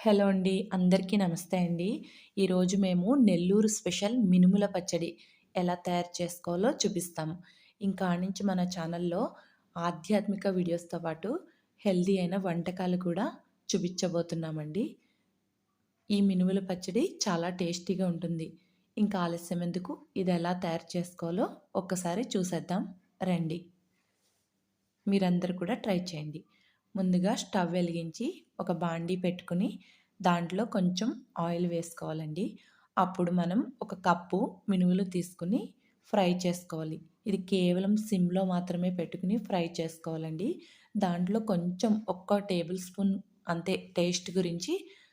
Hello అండి అందరికీ నమస్తే అండి. ఈరోజు మేము నెల్లూరు స్పెషల్ మినుముల పచ్చడి ఎలా తయారు చేసుకోవాలో చూపిస్తాము ఇంకా నుంచి మన ఛానల్లో ఆధ్యాత్మిక వీడియోస్తో పాటు హెల్దీ అయిన వంటకాలు కూడా చూపించబోతున్నామండి. ఈ మినుముల పచ్చడి చాలా టేస్టీగా ఉంటుంది. ఇంకా ఆలస్యం ఎందుకు? ఇది ఎలా తయారు చేసుకోవాలో ఒక్కసారి చూసేద్దాం. రండి. మీరందరూ కూడా ట్రై చేయండి. ముందుగా స్టవ్ వెలిగించి ఒక బాండీ పెట్టుకుని దాంట్లో కొంచెం ఆయిల్ వేసుకోవాలండి. అప్పుడు మనం ఒక కప్పు మినుములు తీసుకుని ఫ్రై చేసుకోవాలి. ఇది కేవలం సిమ్లో మాత్రమే పెట్టుకుని ఫ్రై చేసుకోవాలండి. దాంట్లో కొంచెం ఒక్క టేబుల్ స్పూన్ అంతే టేస్ట్ గురించి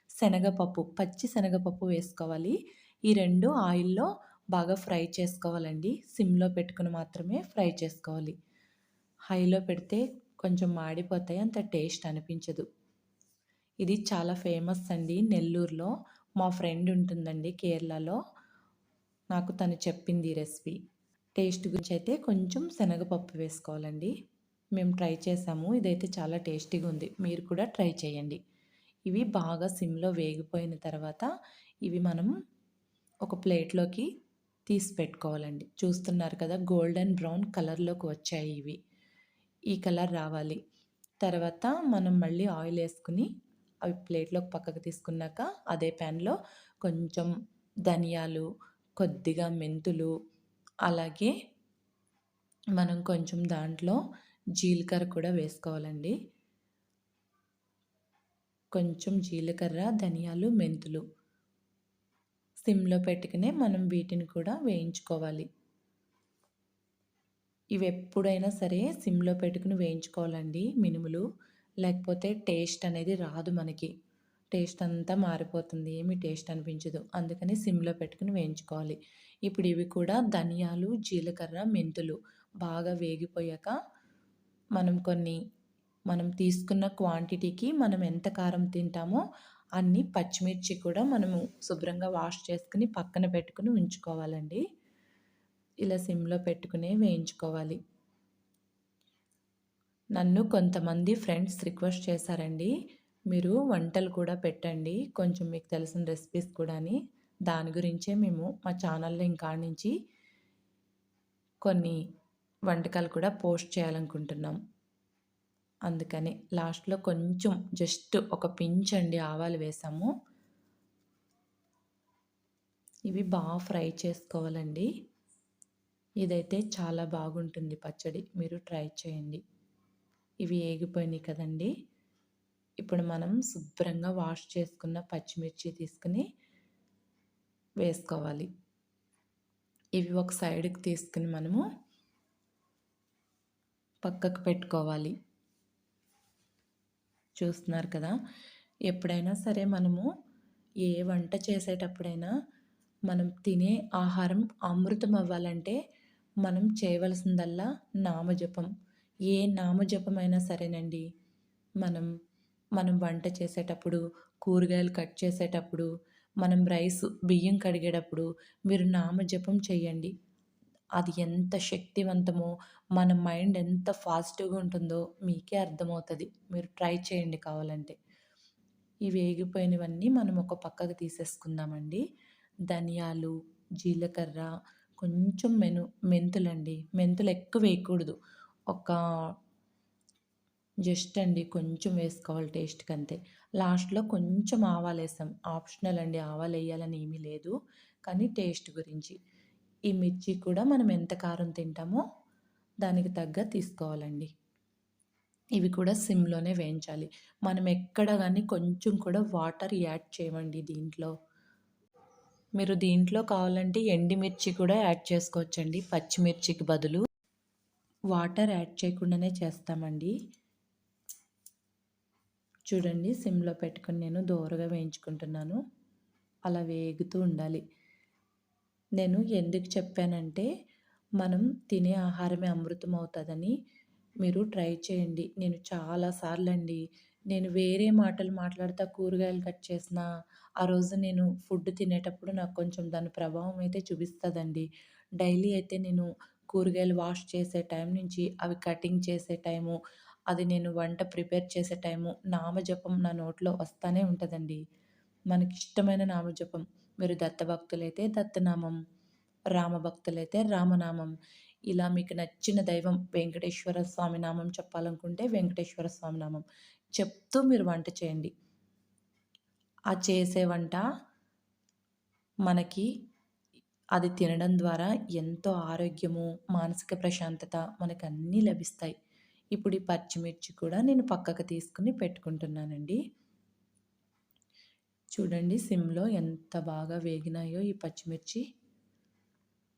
శనగపప్పు పచ్చి శనగపప్పు వేసుకోవాలి. ఈ రెండు ఆయిల్లో బాగా ఫ్రై చేసుకోవాలండి. సిమ్లో పెట్టుకుని మాత్రమే ఫ్రై చేసుకోవాలి. హైలో పెడితే కొంచెం మాడిపోతాయి అంత టేస్ట్ అనిపించదు. ఇది చాలా ఫేమస్ అండి నెల్లూరులో. మా ఫ్రెండ్ ఉంటుందండి కేరళలో. నాకు తను చెప్పింది రెసిపీ. టేస్ట్ గురించి అయితే కొంచెం శనగపప్పు వేసుకోవాలండి. మేము ట్రై చేసాము ఇదైతే చాలా టేస్టీగా ఉంది. మీరు కూడా ట్రై చేయండి. ఇవి బాగా సిమ్లో వేగిపోయిన తర్వాత ఇవి మనం ఒక ప్లేట్లోకి తీసి పెట్టుకోవాలండి. చూస్తున్నారు కదా గోల్డెన్ బ్రౌన్ కలర్లోకి వచ్చాయి ఇవి. ఈ కలర్ రావాలి. తర్వాత మనం మళ్ళీ ఆయిల్ వేసుకుని అవి ప్లేట్లోకి పక్కకు తీసుకున్నాక అదే ప్యాన్లో కొంచెం ధనియాలు కొద్దిగా మెంతులు అలాగే మనం కొంచెం దాంట్లో జీలకర్ర కూడా వేసుకోవాలండి. కొంచెం జీలకర్ర ధనియాలు మెంతులు సిమ్లో పెట్టుకునే మనం వీటిని కూడా వేయించుకోవాలి. ఇవి ఎప్పుడైనా సరే సిమ్లో పెట్టుకుని వేయించుకోవాలండి మినుములు. లేకపోతే టేస్ట్ అనేది రాదు మనకి. టేస్ట్ అంతా మారిపోతుంది ఏమి టేస్ట్ అనిపించదు. అందుకని సిమ్లో పెట్టుకుని వేయించుకోవాలి. ఇప్పుడు ఇవి కూడా ధనియాలు జీలకర్ర మెంతులు బాగా వేగిపోయాక మనం కొన్ని మనం తీసుకున్న క్వాంటిటీకి మనం ఎంత కారం తింటామో అన్ని పచ్చిమిర్చి కూడా మనము శుభ్రంగా వాష్ చేసుకుని పక్కన పెట్టుకుని ఉంచుకోవాలండి. ఇలా సిమ్లో పెట్టుకునే వేయించుకోవాలి. నన్ను కొంతమంది ఫ్రెండ్స్ రిక్వెస్ట్ చేశారండి. మీరు వంటలు కూడా పెట్టండి. కొంచెం మీకు తెలిసిన రెసిపీస్ కూడా దాని గురించే మేము మా ఛానల్లో ఇంకా నుంచి కొన్ని వంటకాలు కూడా పోస్ట్ చేయాలనుకుంటున్నాం. అందుకని లాస్ట్లో కొంచెం జస్ట్ ఒక పించ్ అండి ఆవాలు వేసాము. ఇవి బాగా ఫ్రై చేసుకోవాలండి. ఇదైతే చాలా బాగుంటుంది. పచ్చడి మీరు ట్రై చేయండి. ఇవి ఏగిపోయినాయి కదండి. ఇప్పుడు మనం శుభ్రంగా వాష్ చేసుకున్న పచ్చిమిర్చి తీసుకుని వేసుకోవాలి. ఇవి ఒక సైడ్కి తీసుకుని మనము పక్కకు పెట్టుకోవాలి. చూస్తున్నారు కదా. ఎప్పుడైనా సరే మనము ఏ వంట చేసేటప్పుడైనా మనం తినే ఆహారం అమృతం అవ్వాలంటే మనం చేయవలసిందల్లా నామజపం. ఏ నామజపమైనా సరేనండి. మనం మనం వంట చేసేటప్పుడు కూరగాయలు కట్ చేసేటప్పుడు మనం రైస్ బియ్యం కడిగేటప్పుడు మీరు నామజపం చేయండి అది ఎంత శక్తివంతమో మన మైండ్ ఎంత ఫాస్ట్గా ఉంటుందో మీకే అర్థమవుతుంది. మీరు ట్రై చేయండి కావాలంటే. ఈ వేగిపోయినవన్నీ మనం ఒక పక్కకు తీసేసుకుందామండి. ధనియాలు జీలకర్ర కొంచెం మెను మెంతులండి. మెంతులు ఎక్కువ వేయకూడదు. ఒక జస్ట్ అండి కొంచెం వేసుకోవాలి టేస్ట్కి అంతే లాస్ట్లో కొంచెం ఆవాలు వేసాం ఆప్షనల్ అండి. ఆవాలు వేయాలని ఏమీ లేదు. కానీ టేస్ట్ గురించి. ఈ మిర్చి కూడా మనం ఎంత కారం తింటామో దానికి తగ్గ తీసుకోవాలండి. ఇవి కూడా సిమ్లోనే వేయించాలి. మనం ఎక్కడ కానీ కొంచెం కూడా వాటర్ యాడ్ చేయమండి దీంట్లో. మీరు దీంట్లో కావాలంటే ఎండిమిర్చి కూడా యాడ్ చేసుకోవచ్చండి. పచ్చిమిర్చికి బదులు వాటర్ యాడ్ చేయకుండానే చేస్తామండి. చూడండి సిమ్లో పెట్టుకుని నేను దూరగా వేయించుకుంటున్నాను. అలా వేగుతూ ఉండాలి. నేను ఎందుకు చెప్పానంటే మనం తినే ఆహారమే అమృతం అవుతుందని మీరు ట్రై చేయండి. నేను చాలాసార్లు అండి నేను వేరే మాటలు మాట్లాడుతా కూరగాయలు కట్ చేసిన ఆ రోజు నేను ఫుడ్ తినేటప్పుడు నాకు కొంచెం దాని ప్రభావం అయితే చూపిస్తుందండి. డైలీ అయితే నేను కూరగాయలు వాష్ చేసే టైం నుంచి అవి కటింగ్ చేసే టైము అది నేను వంట ప్రిపేర్ చేసే టైము నామజపం నా నోట్లో వస్తానే ఉంటుందండి. మనకి ఇష్టమైన నామజపం. మీరు దత్తభక్తులైతే దత్తనామం రామభక్తులైతే రామనామం. ఇలా మీకు నచ్చిన దైవం వెంకటేశ్వర స్వామి నామం చెప్పాలనుకుంటే వెంకటేశ్వర స్వామి నామం చెప్తూ మీరు వంట చేయండి. ఆ చేసే వంట మనకి అది తినడం ద్వారా ఎంతో ఆరోగ్యము మానసిక ప్రశాంతత మనకు అన్నీ లభిస్తాయి. ఇప్పుడు ఈ పచ్చిమిర్చి కూడా నేను పక్కకు తీసుకుని పెట్టుకుంటున్నానండి. చూడండి సిమ్లో ఎంత బాగా వేగినాయో ఈ పచ్చిమిర్చి.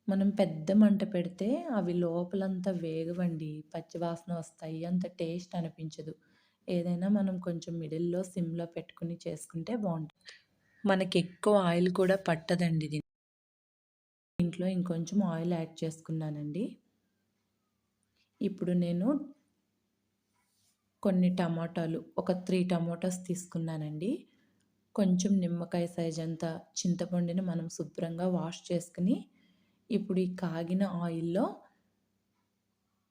మనం పెద్ద మంట పెడితే అవి లోపలంతా వేగవండి పచ్చివాసన వస్తాయి అంత టేస్ట్ అనిపించదు. ఏదైనా మనం కొంచెం మిడిల్లో సిమ్లో పెట్టుకుని చేసుకుంటే బాగుంటుంది. మనకి ఎక్కువ ఆయిల్ కూడా పట్టదండి దీంట్లో ఇంకొంచెం ఆయిల్ యాడ్ చేసుకున్నానండి. ఇప్పుడు నేను కొన్ని టమాటాలు ఒక త్రీ టమాటాస్ తీసుకున్నానండి. కొంచెం నిమ్మకాయ సైజ్ అంత చింతపండుని మనం శుభ్రంగా వాష్ చేసుకుని ఇప్పుడు ఈ కాగిన ఆయిల్లో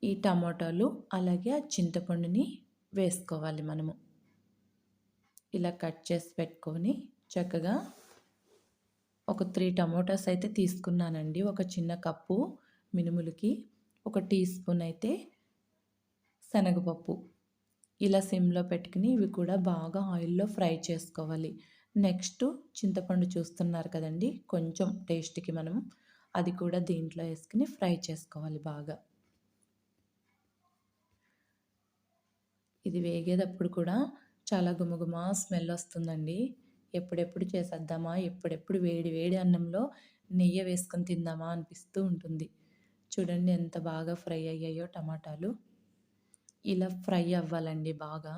ఈ టమాటాలు అలాగే ఆ చింతపండుని వేసుకోవాలి మనము. ఇలా కట్ చేసి పెట్టుకొని చక్కగా ఒక త్రీ టమోటాస్ అయితే తీసుకున్నానండి. ఒక చిన్న కప్పు మినుములకి ఒక టీ స్పూన్ అయితే శనగపప్పు. ఇలా సిమ్లో పెట్టుకుని ఇవి కూడా బాగా ఆయిల్లో ఫ్రై చేసుకోవాలి. నెక్స్ట్ చింతపండు చూస్తున్నారు కదండి కొంచెం టేస్ట్కి మనం అది కూడా దీంట్లో వేసుకుని ఫ్రై చేసుకోవాలి బాగా. ఇది వేగేటప్పుడు కూడా చాలా గుమగుమ స్మెల్ వస్తుందండి. ఎప్పుడెప్పుడు చేసేద్దామా ఎప్పుడెప్పుడు వేడి వేడి అన్నంలో నెయ్యి వేసుకొని తిందామా అనిపిస్తూ ఉంటుంది. చూడండి ఎంత బాగా ఫ్రై అయ్యాయో టమాటాలు. ఇలా ఫ్రై అవ్వాలండి బాగా.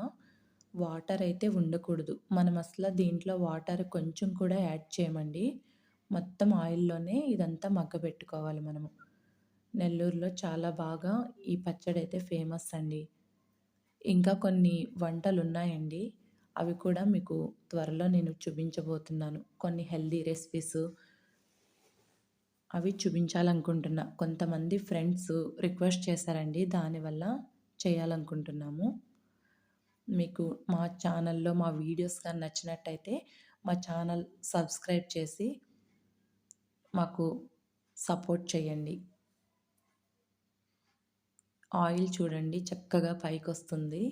వాటర్ అయితే ఉండకూడదు. మనం అసలు దీంట్లో వాటర్ కొంచెం కూడా యాడ్ చేయమండి. మొత్తం ఆయిల్లోనే ఇదంతా మగ్గబెట్టుకోవాలి మనము. నెల్లూరులో చాలా బాగా ఈ పచ్చడి అయితే ఫేమస్ అండి. ఇంకా కొన్ని వంటలు ఉన్నాయండి అవి కూడా మీకు త్వరలో నేను చూపించబోతున్నాను. కొన్ని హెల్దీ రెసిపీస్. అవి చూపించాలనుకుంటున్నా. కొంతమంది ఫ్రెండ్స్ రిక్వెస్ట్ చేశారండి. దానివల్ల చేయాలనుకుంటున్నాము. మీకు మా ఛానల్లో మా వీడియోస్ కానీ నచ్చినట్టయితే మా ఛానల్ సబ్స్క్రైబ్ చేసి మాకు సపోర్ట్ చేయండి. ఆయిల్ చూడండి చక్కగా పైకి వస్తుంది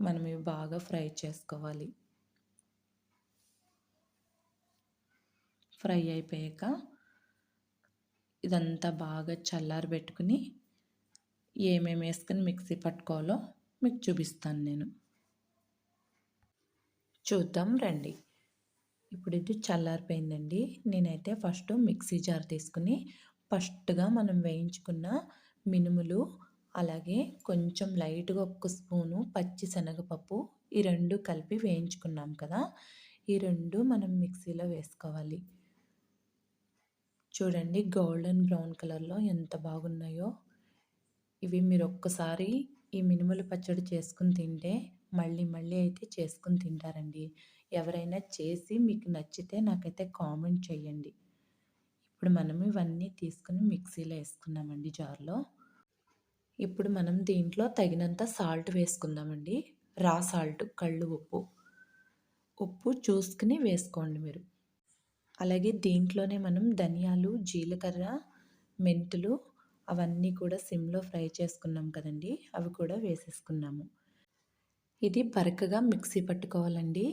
మనం ఇవి బాగా ఫ్రై చేసుకోవాలి. ఫ్రై అయిపోయాక ఇదంతా బాగా చల్లారి పెట్టుకుని ఏమేమి వేసుకుని మిక్సీ పట్టుకోవాలో మీకు చూపిస్తాను నేను. చూద్దాం రండి. ఇప్పుడు ఇది చల్లారిపోయిందండి. నేనైతే ఫస్ట్ మిక్సీ జార్ తీసుకుని ఫస్ట్గా మనం వేయించుకున్న మినుములు అలాగే కొంచెం లైట్గా ఒక్క స్పూను పచ్చి శనగపప్పు ఈ రెండు కలిపి వేయించుకున్నాం కదా! ఈ రెండు మనం మిక్సీలో వేసుకోవాలి. చూడండి గోల్డెన్ బ్రౌన్ కలర్లో ఎంత బాగున్నాయో! ఇవి మీరు ఒక్కసారి ఈ మినుములు పచ్చడి చేసుకుని తింటే మళ్ళీ మళ్ళీ అయితే చేసుకుని తింటారండి. ఎవరైనా చేసి మీకు నచ్చితే నాకైతే కామెంట్ చేయండి. ఇప్పుడు మనం ఇవన్నీ తీసుకుని మిక్సీలో వేసుకున్నామండి జార్లో. ఇప్పుడు మనం దీంట్లో తగినంత సాల్ట్ వేసుకుందామండి. రా సాల్ట్ కళ్ళు ఉప్పు. ఉప్పు చూసుకుని వేసుకోండి మీరు. అలాగే దీంట్లోనే మనం ధనియాలు జీలకర్ర మెంతులు అవన్నీ కూడా సిమ్లో ఫ్రై చేసుకున్నాం కదండి. అవి కూడా వేసేసుకున్నాము. ఇది బరకగా మిక్సీ పట్టుకోవాలండి.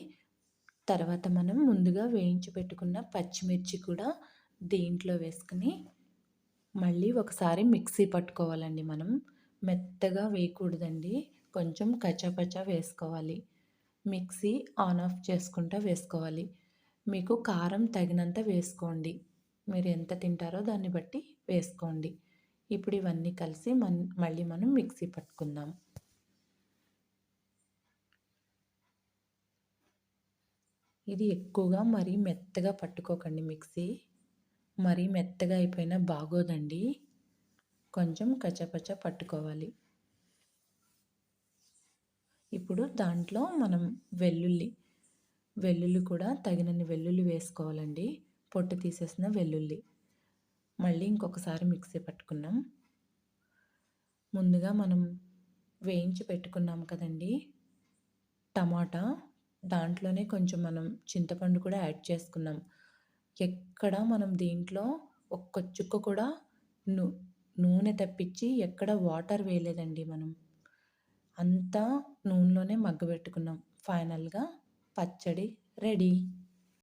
తర్వాత మనం ముందుగా వేయించి పెట్టుకున్న పచ్చిమిర్చి కూడా దీంట్లో వేసుకుని మళ్ళీ ఒకసారి మిక్సీ పట్టుకోవాలండి మనం. మెత్తగా వేయకూడదండి. కొంచెం కచ్చాపచ్చా వేసుకోవాలి. మిక్సీ ఆన్ ఆఫ్ చేసుకుంటూ వేసుకోవాలి. మీకు కారం తగినంత వేసుకోండి. మీరు ఎంత తింటారో దాన్ని బట్టి వేసుకోండి. ఇప్పుడు ఇవన్నీ కలిసి మన్ మళ్ళీ మనం మిక్సీ పట్టుకుందాం. ఇది ఎక్కువగా మరీ మెత్తగా పట్టుకోకండి మిక్సీ. మరీ మెత్తగా అయిపోయినా బాగోదండి. కొంచెం కచ్చపచ్చ పట్టుకోవాలి. ఇప్పుడు దాంట్లో మనం వెల్లుల్లి వెల్లుల్లి కూడా తగినన్ని వెల్లుల్లి వేసుకోవాలండి. పొట్టు తీసేసిన వెల్లుల్లి. మళ్ళీ ఇంకొకసారి మిక్సీ పట్టుకున్నాం. ముందుగా మనం వేయించి పెట్టుకున్నాం కదండీ. టమాటా దాంట్లోనే కొంచెం మనం చింతపండు కూడా యాడ్ చేసుకున్నాం. ఎక్కడ మనం దీంట్లో ఒక్క చుక్క కూడా నూ నూనె తప్పించి ఎక్కడ వాటర్ వేయలేదండి మనం. అంతా నూనెలోనే మగ్గబెట్టుకున్నాం. ఫైనల్గా పచ్చడి రెడీ.